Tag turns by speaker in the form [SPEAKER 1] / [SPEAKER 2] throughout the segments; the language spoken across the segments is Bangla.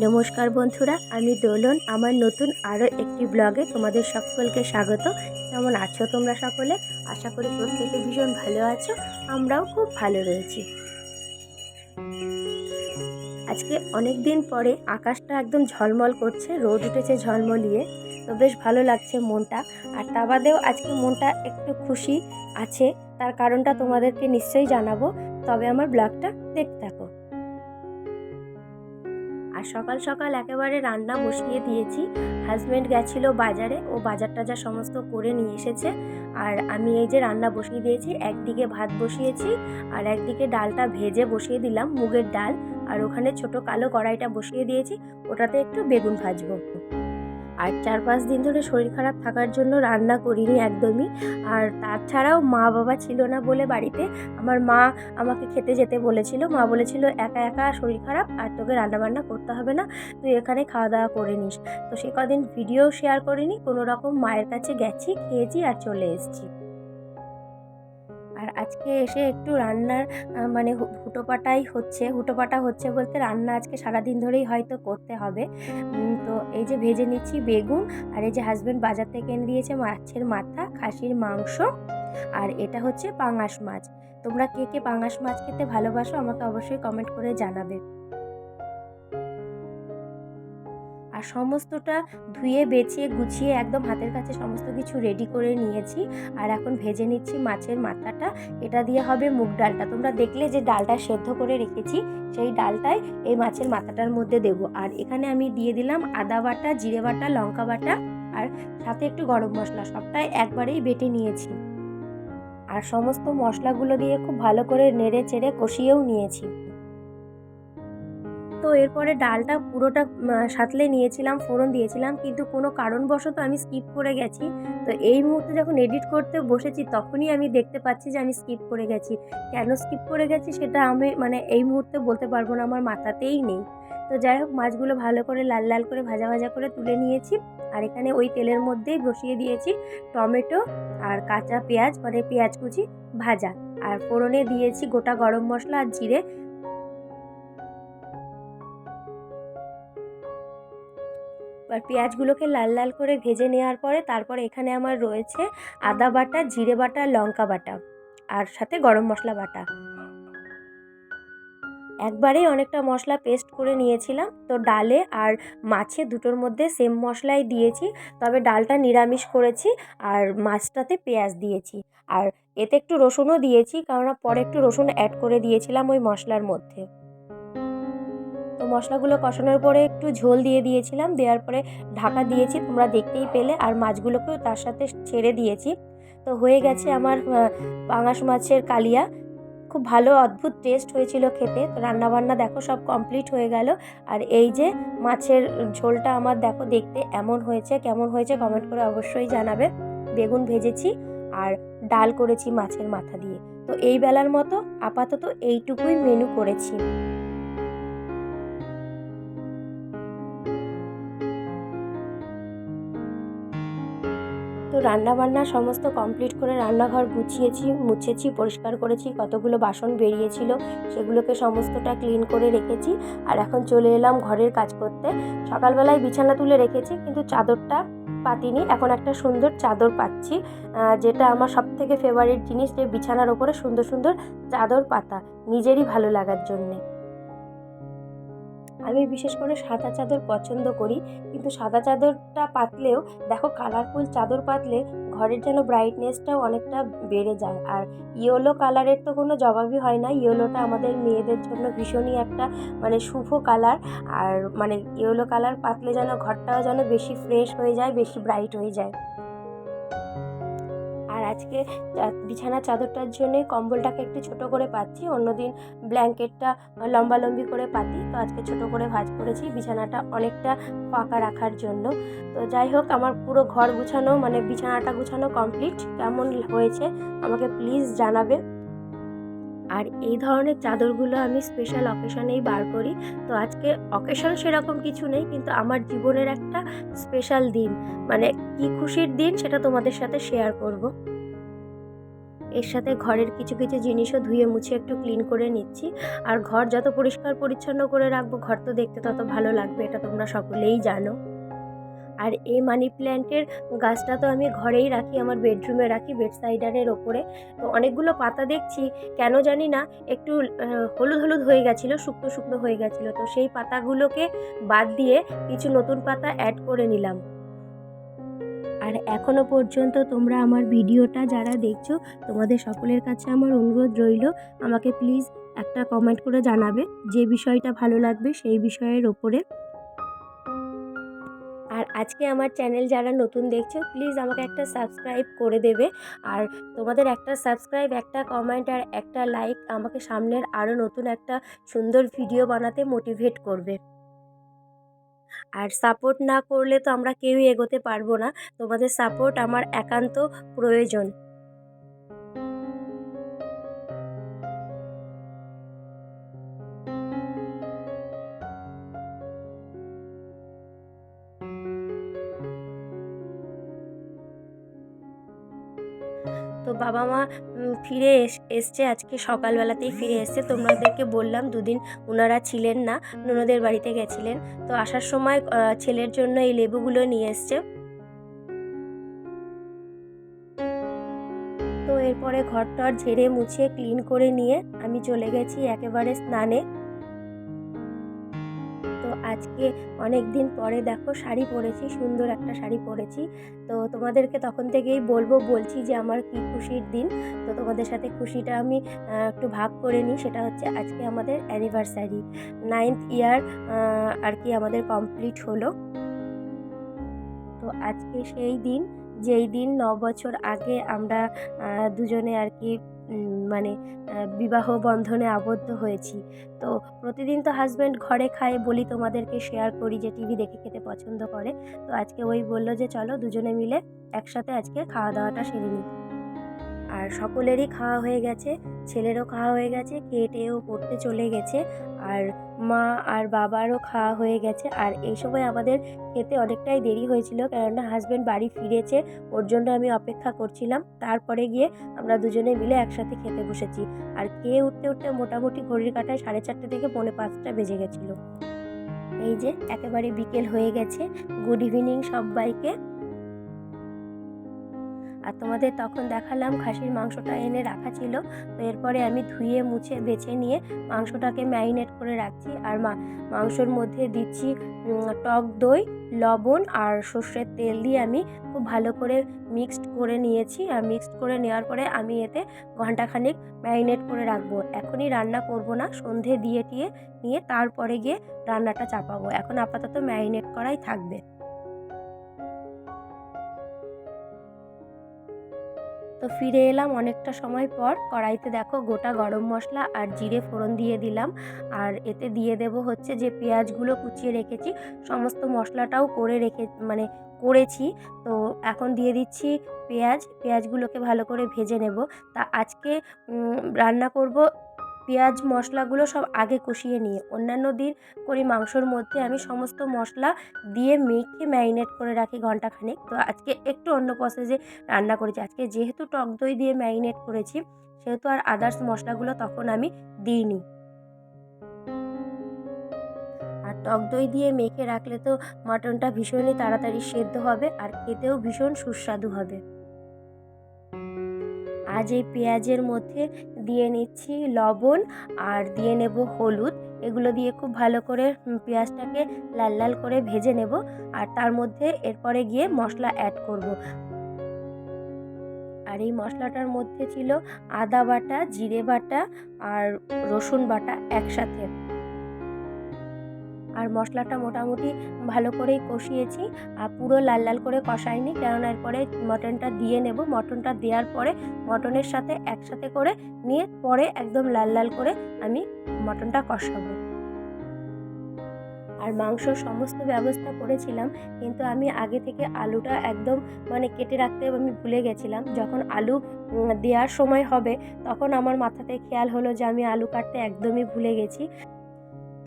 [SPEAKER 1] নমস্কার বন্ধুরা, আমি দোলন। আমার নতুন আরও একটি ব্লগে তোমাদের সকলকে স্বাগত। কেমন আছো তোমরা সকলে? আশা করি প্রত্যেকে ভীষণ ভালো আছো, আমরাও খুব ভালো রয়েছি। আজকে অনেক দিন পরে আকাশটা একদম ঝলমল করছে, রোদ উঠেছে ঝলমলিয়ে, তো বেশ ভালো লাগছে মনটা। আর তা বাদেও আজকে মনটা একটু খুশি আছে, তার কারণটা তোমাদেরকে নিশ্চয়ই জানাব। তবে আমার ব্লগটা দেখতে থাকো। আর সকাল সকাল একেবারে রান্না বসিয়ে দিয়েছি। হাজব্যান্ড গেছিল বাজারে, ও বাজার টাজার সমস্ত করে নিয়ে এসেছে। আর আমি এই যে রান্না বসিয়ে দিয়েছি, একদিকে ভাত বসিয়েছি আর একদিকে ডালটা ভেজে বসিয়ে দিলাম, মুগের ডাল। আর ওখানে ছোট কালো কড়াইটা বসিয়ে দিয়েছি, ওটাতে একটু বেগুন ভাজবো। আর চার পাঁচ দিন ধরে শরীর খারাপ থাকার জন্য রান্না করিনি একদমই। আর তাছাড়াও মা বাবা ছিল না বলে বাড়িতে, আমার মা আমাকে খেতে যেতে বলেছিল। মা বলেছিল, একা একা শরীর খারাপ আর তোকে রান্নাবান্না করতে হবে না, তুই এখানে খাওয়া দাওয়া করে নিস। তো সে কদিন ভিডিও শেয়ার করিনি, কোনো রকম মায়ের কাছে গেছি, খেয়েছি আর চলে এসেছি। আজকে এসে একটু রান্নার মানে হুটোপাটাই হচ্ছে, হুটোপাটা হচ্ছে বলতে রান্না আজকে সারাদিন ধরেই হয়তো করতে হবে। তো এই যে ভেজে নিচ্ছি বেগুন, আর এই যে হাজব্যান্ড বাজার থেকে এনে দিয়েছে মাছের মাথা, খাসির মাংস, আর এটা হচ্ছে পাঙাশ মাছ। তোমরা কে কে পাঙাশ মাছ খেতে ভালোবাসো আমাকে অবশ্যই কমেন্ট করে জানাবে। আর সমস্তটা ধুয়ে বেছিয়ে গুছিয়ে একদম হাতের কাছে সমস্ত কিছু রেডি করে নিয়েছি। আর এখন ভেজে নিচ্ছি মাছের মাথাটা। এটা দিয়ে হবে মুগ ডালটা। তোমরা দেখলে যে ডালটা সেদ্ধ করে রেখেছি, সেই ডালটাই এই মাছের মাথাটার মধ্যে দেব। আর এখানে আমি দিয়ে দিলাম আদা বাটা, জিরে বাটা, লঙ্কা বাটা আর সাথে একটু গরম মশলা। সবটাই একবারেই বেটে নিয়েছি। আর সমস্ত মশলাগুলো দিয়ে খুব ভালো করে নেড়ে চেড়ে কষিয়েও নিয়েছি। তো এরপরে ডালটা পুরোটা সাঁতলে নিয়েছিলাম, ফোড়ন দিয়েছিলাম, কিন্তু কোনো কারণবশত আমি স্কিপ করে গেছি। তো এই মুহূর্তে যখন এডিট করতে বসেছি, তখনই আমি দেখতে পাচ্ছি যে আমি স্কিপ করে গেছি। কেন স্কিপ করে গেছি সেটা আমি মানে এই মুহূর্তে বলতে পারব না, আমার মাথাতেই নেই। তো যাই হোক, মাছগুলো ভালো করে লাল লাল করে ভাজা ভাজা করে তুলে নিয়েছি। আর এখানে ওই তেলের মধ্যেই বসিয়ে দিয়েছি টমেটো আর কাঁচা পেঁয়াজ মানে পেঁয়াজ কুচি ভাজা। আর ফোড়নে দিয়েছি গোটা গরম মশলা আর জিরে। এবার পেঁয়াজগুলোকে লাল লাল করে ভেজে নেওয়ার পরে তারপর এখানে আমার রয়েছে আদা বাটা, জিরে বাটা, লঙ্কা বাটা আর সাথে গরম মশলা বাটা। একবারেই অনেকটা মশলা পেস্ট করে নিয়েছিলাম। তো ডালে আর মাছে দুটোর মধ্যে সেম মশলাই দিয়েছি। তবে ডালটা নিরামিষ করেছি আর মাছটাতে পেঁয়াজ দিয়েছি। আর এতে একটু রসুনও দিয়েছি কারণ পরে একটু রসুন অ্যাড করে দিয়েছিলাম ওই মশলার মধ্যে। তো মশলাগুলো কষানোর পরে একটু ঝোল দিয়ে দিয়েছিলাম। দেওয়ার পরে ঢাকা দিয়েছি, তোমরা দেখতেই পেলে। আর মাছগুলোকেও তার সাথে ছেড়ে দিয়েছি। তো হয়ে গেছে আমার পাঙাশ মাছের কালিয়া। খুব ভালো, অদ্ভুত টেস্ট হয়েছিল খেতে। তো রান্নাবান্না দেখো সব কমপ্লিট হয়ে গেল। আর এই যে মাছের ঝোলটা আমার দেখো দেখতে এমন হয়েছে, কেমন হয়েছে কমেন্ট করে অবশ্যই জানাবে। বেগুন ভেজেছি আর ডাল করেছি মাছের মাথা দিয়ে। তো এই বেলার মতো আপাতত এইটুকুই মেনু করেছি। তো রান্না বান্না সমস্ত কমপ্লিট করে রান্নাঘর গুছিয়েছি, মুছেছি, পরিষ্কার করেছি, কতগুলো বাসন বেরিয়েছিল সেগুলোকে সমস্তটা ক্লিন করে রেখেছি। আর এখন চলে এলাম ঘরের কাজ করতে। সকালবেলায় বিছানা তুলে রেখেছি কিন্তু চাদরটা পাতিনি। এখন একটা সুন্দর চাদর পাচ্ছি যেটা আমার সব থেকে ফেভারিট জিনিস যে বিছানার ওপরে সুন্দর সুন্দর চাদর পাতা, নিজেরই ভালো লাগার জন্যে। আমি বিশেষ করে সাদা চাদর পছন্দ করি, কিন্তু সাদা চাদরটা পাতলেও দেখো কালারফুল চাদর পাতলে ঘরের যেন ব্রাইটনেসটাও অনেকটা বেড়ে যায়। আর ইয়েলো কালারের তো কোনো জবাবই হয় না ইয়েলোটা আমাদের মেয়েদের জন্য ভীষণই একটা মানে শুভ কালার আর মানে ইয়েলো কালার পাতলে যেন ঘরটাও যেন বেশি ফ্রেশ হয়ে যায়, বেশি ব্রাইট হয়ে যায়। আর আজকে বিছানা চাদরটার জন্য কম্বলটাকে একটু ছোট করে পাচ্ছি। অন্যদিন ব্ল্যাঙ্কেটটা লম্বালম্বি করে পাতি। তো আজকে ছোট করে ভাজ করেছি, বিছানাটা অনেকটা ফাঁকা রাখার জন্য। তো যাই হোক, আমার পুরো ঘর গুছানো মানে বিছানাটা গুছানো কমপ্লিট। কেমন হয়েছে আমাকে প্লিজ জানাবে। আর এই ধরনের চাদরগুলো আমি স্পেশাল অকেশনেই বার করি। তো আজকে অকেশন সেরকম কিছু নেই, কিন্তু আমার জীবনের একটা স্পেশাল দিন। মানে কি খুশির দিন সেটা তোমাদের সাথে শেয়ার করব। এর সাথে ঘরের কিছু কিছু জিনিসও ধুয়ে, মুছে একটু ক্লিন করে নিচ্ছি। আর ঘর যত পরিষ্কার পরিচ্ছন্ন করে রাখব, ঘর তো দেখতে তত ভালো লাগবে, এটা তোমরা সকলেই জানো। আর এই মানি প্ল্যান্টের গাছটা তো আমি ঘরেই রাখি, আমার বেডরুমে রাখি বেড সাইডারের ওপরে। তো অনেকগুলো পাতা দেখছি, কেন জানি না, একটু হলুদ হলুদ হয়ে গেছিল, শুকনো শুকনো হয়ে গেছিল। তো সেই পাতাগুলোকে বাদ দিয়ে কিছু নতুন পাতা অ্যাড করে নিলাম। আর এখনও পর্যন্ত তোমরা আমার ভিডিওটা যারা দেখছ, তোমাদের সকলের কাছে আমার অনুরোধ রইল, আমাকে প্লিজ একটা কমেন্ট করে জানাবে যে বিষয়টা ভালো লাগবে সেই বিষয়ের ওপরে। আর আজকে আমার চ্যানেল যারা নতুন দেখছ প্লিজ আমাকে একটা সাবস্ক্রাইব করে দেবে। আর তোমাদের একটা সাবস্ক্রাইব একটা কমেন্ট আর একটা লাইক আমাকে সামনের আরও নতুন একটা সুন্দর ভিডিও বানাতে মোটিভেট করবে। আর সাপোর্ট না করলে তো আমরা কেউই এগোতে পারব না। তোমাদের সাপোর্ট আমার একান্ত প্রয়োজন। বাবা মা ফিরে এস- এসছে। আজকে সকালবেলাতেই ফিরে এসছে। তোমাদেরকে বললাম, দুদিন ওনারা ছিলেন না, ননদের বাড়িতে গেছিলেন। তো আসার সময় ছেলের জন্য এই লেবুগুলো নিয়ে এসছে। তো এরপরে ঘর টর ঝেড়ে মুছে ক্লিন করে নিয়ে আমি চলে গেছি একেবারে স্নানে। আজকে অনেক দিন পরে দেখো শাড়ি পরেছি, সুন্দর একটা শাড়ি পরেছি। তো তোমাদেরকে তখন থেকেই বলব, বলছি যে আমার কি খুশির দিন। তো তোমাদের সাথে খুশিটা আমি একটু ভাগ করে নিই। সেটা হচ্ছে আজকে আমাদের অ্যানিভার্সারি নাইনথ ইয়ার আর কি আমাদের কমপ্লিট হলো। তো আজকে সেই দিন, যেই দিন ন বছর আগে আমরা দুজনে আর কি মানে বিবাহ বন্ধনে আবদ্ধ হয়েছি। তো প্রতিদিন তো হাজব্যান্ড ঘরে খায় বলি তোমাদেরকে শেয়ার করি যে টিভি দেখে খেতে পছন্দ করে। তো আজকে ওই বলল যে চলো দুজনে মিলে একসাথে আজকে খাওয়া দাওয়াটা সেরে নিই। আর সকলেরই খাওয়া হয়ে গেছে, ছেলেরও খাওয়া হয়ে গেছে কেটেও পড়তে চলে গেছে। আর মা আর বাবারও খাওয়া হয়ে গেছে। আর এই সময় আমাদের খেতে অনেকটাই দেরি হয়েছিল, কেননা হাজব্যান্ড বাড়ি ফিরেছে, ওর জন্য আমি অপেক্ষা করছিলাম। তারপরে গিয়ে আমরা দুজনে মিলে একসাথে খেতে বসেছি। আর খেয়ে উঠতে উঠতে মোটামুটি ঘড়ির কাটায় সাড়ে চারটে থেকে পৌনে পাঁচটা বেজে গেছিল। এই যে, একেবারে বিকেল হয়ে গেছে। গুড ইভিনিং সবাইকে। আর তোমাদের তখন দেখালাম খাসির মাংসটা এনে রাখা ছিল। তো এরপরে আমি ধুয়ে, মুছে, বেছে নিয়ে মাংসটাকে ম্যারিনেট করে রাখছি। আর মাংসর মধ্যে দিচ্ছি টক দই, লবণ আর সর্ষের তেল দিয়ে আমি খুব ভালো করে মিক্সড করে নিয়েছি। আর মিক্সড করে নেওয়ার পরে আমি এতে ঘন্টাখানিক ম্যারিনেট করে রাখব। এখনই রান্না করব না, সন্ধে দিয়ে টিয়ে নিয়ে তারপরে গিয়ে রান্নাটা চাপাবো। এখন আপাতত ম্যারিনেট করাই থাকবে। তো ফিরে এলাম অনেকটা সময় পর। কড়াইতে দেখো গোটা গরম মশলা আর জিরে ফোড়ন দিয়ে দিলাম। আর এতে দিয়ে দেব হচ্ছে যে পেঁয়াজগুলো কুচিয়ে রেখেছি। সমস্ত মশলাটাও করে রেখে মানে করেছি। তো এখন দিয়ে দিচ্ছি পেঁয়াজ। পেঁয়াজগুলোকে ভালো করে ভেজে নেব। তা আজকে রান্না করব পেঁয়াজ, মশলাগুলো সব আগে কষিয়ে নিয়ে, অন্যান্য দিন করি মাংসর মধ্যে আমি সমস্ত মশলা দিয়ে মেখে ম্যারিনেট করে রাখি ঘন্টাখানেক তো আজকে একটু অন্য প্রসেসে রান্না করেছি। আজকে যেহেতু টক দই দিয়ে ম্যারিনেট করেছি, সেহেতু আর আদার্স মশলাগুলো তখন আমি দিইনি। আর টক দই দিয়ে মেখে রাখলে তো মাটনটা ভীষণই তাড়াতাড়ি সেদ্ধ হবে আর খেতেও ভীষণ সুস্বাদু হবে। আজ এই পেঁয়াজের মধ্যে দিয়ে নিচ্ছি লবণ আর দিয়ে নেব হলুদ। এগুলো দিয়ে খুব ভালো করে পেঁয়াজটাকে লাল লাল করে ভেজে নেব আর তার মধ্যে এরপরে গিয়ে মশলা অ্যাড করব। আর এই মশলাটার মধ্যে ছিল আদা বাটা, জিরে বাটা আর রসুন বাটা একসাথে। আর মশলাটা মোটামুটি ভালো করেই কষিয়েছি। আর পুরো লাল লাল করে কষাইনি, কেননা এরপরে মটনটা দিয়ে নেব। মটনটা দেওয়ার পরে মটনের সাথে একসাথে করে নিয়ে পরে একদম লাল লাল করে আমি মটনটা কষাবো। আর মাংসর সমস্ত ব্যবস্থা করেছিলাম, কিন্তু আমি আগে থেকে আলুটা একদম মানে কেটে রাখতে আমি ভুলে গেছিলাম। যখন আলু দেওয়ার সময় হবে, তখন আমার মাথাতে খেয়াল হলো যে আমি আলু কাটতে একদমই ভুলে গেছি।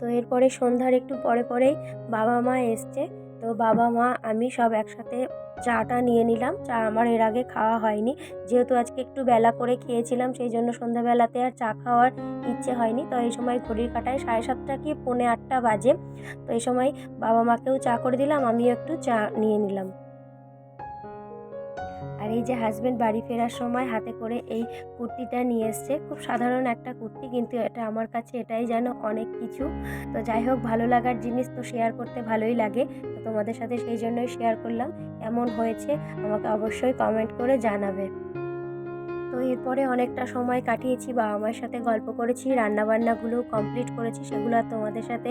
[SPEAKER 1] তো এরপরে সন্ধ্যার একটু পরে পরেই বাবা মা এসছে। তো বাবা মা, আমি সব একসাথে চাটা নিয়ে নিলাম। চা আমার এর আগে খাওয়া হয়নি। যেহেতু আজকে একটু বেলা করে খেয়েছিলাম, সেই জন্য সন্ধ্যাবেলাতে আর চা খাওয়ার ইচ্ছে হয়নি। তো এই সময় ঘড়ির কাটায় সাড়ে সাতটা কি পৌনে আটটা বাজে। তো এই সময় বাবা মাকেও চা করে দিলাম, আমিও একটু চা নিয়ে নিলাম। আর এই যে হাজব্যান্ড বাড়ি ফেরার সময় হাতে করে এই কুর্তিটা নিয়ে এসছে। খুব সাধারণ একটা কুর্তি, কিন্তু এটা আমার কাছে এটাই যেন অনেক কিছু। তো যাই হোক, ভালো লাগার জিনিস তো শেয়ার করতে ভালোই লাগে। তো তোমাদের সাথে সেই জন্যই শেয়ার করলাম। কেমন হয়েছে আমাকে অবশ্যই কমেন্ট করে জানাবে। তো এরপরে অনেকটা সময় কাটিয়েছি, বাবা মার সাথে গল্প করেছি রান্নাবান্নাগুলো কমপ্লিট করেছি, সেগুলো আর তোমাদের সাথে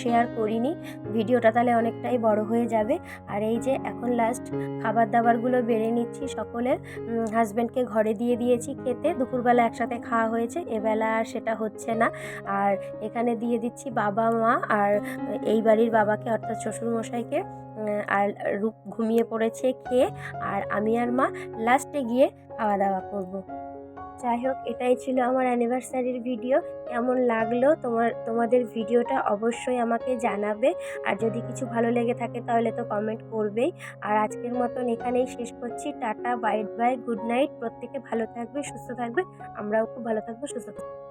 [SPEAKER 1] শেয়ার করিনি। ভিডিওটা তাহলে অনেকটাই বড় হয়ে যাবে। আর এই যে এখন লাস্ট খাবার দাবারগুলো বেড়ে নিচ্ছি সকলের হাজব্যান্ডকে ঘরে দিয়ে দিয়েছি খেতে, দুপুরবেলা একসাথে খাওয়া হয়েছে, এবেলা আর সেটা হচ্ছে না। আর এখানে দিয়ে দিচ্ছি বাবা মা আর এই বাড়ির বাবাকে অর্থাৎ শ্বশুরমশাইকে। আর রূপ ঘুমিয়ে পড়েছে খেয়ে, আর আমি আর মা লাস্টে গিয়ে খাওয়া দাওয়া করব। যাই হোক এটাই ছিল আমার অ্যানিভার্সারির ভিডিও কেমন লাগল তোমার, তোমাদের ভিডিওটা অবশ্যই আমাকে জানাবে। আর যদি কিছু ভালো লেগে থাকে তাহলে তো কমেন্ট করবেই। আর আজকের মতন এখানেই শেষ করছি। Tata bye bye good night প্রত্যেকে ভালো থাকবে, সুস্থ থাকবে। আমরাও খুব ভালো থাকব, সুস্থ থাকব।